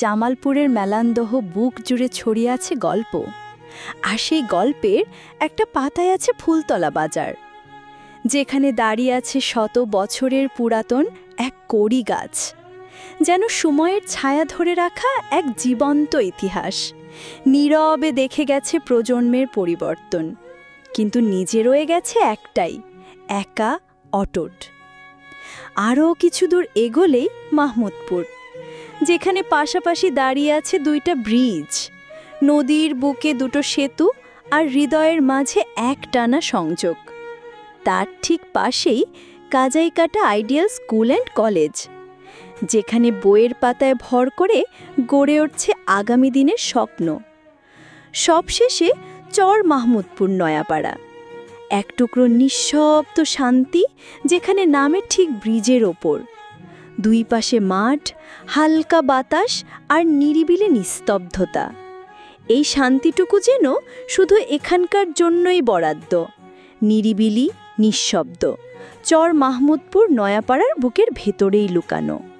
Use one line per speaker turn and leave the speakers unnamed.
জামালপুরের মেলান্দহ বুক জুড়ে ছড়িয়ে আছে গল্প। আর সেই গল্পের একটা পাতায় আছে ফুলতলা বাজার, যেখানে দাঁড়িয়ে আছে শত বছরের পুরাতন এক কড়ি গাছ, যেন সময়ের ছায়া ধরে রাখা এক জীবন্ত ইতিহাস। নীরবে দেখে গেছে প্রজন্মের পরিবর্তন, কিন্তু নিজে রয়ে গেছে একটাই, একা, অটট। আরও কিছু দূর এগোলেই মাহমুদপুর। যেখানে পাশাপাশি দাঁড়িয়ে আছে দুইটা ব্রিজ। নদীর বুকে দুটো সেতু আর হৃদয়ের মাঝে এক টানা সংযোগ। তার ঠিক পাশেই Kajaikata ideal school and college, যেখানে বইয়ের পাতায় ভর করে গড়ে উঠছে আগামী দিনের স্বপ্ন। সবশেষে চর মাহমুদপুর নয়াপাড়া, এক টুকরো নিঃশব্দ শান্তি যেখানে নামে ঠিক ব্রিজের ওপর। দুই পাশে মাঠ, হালকা বাতাস আর নিরিবিলি নিস্তব্ধতা। এই শান্তিটুকু যেন শুধু এখানকার জন্যই বরাদ্দ। নিরিবিলি, নিঃশব্দ। চর মাহমুদপুর, নয়াপাড়ার বুকের ভেতরেই লুকানো।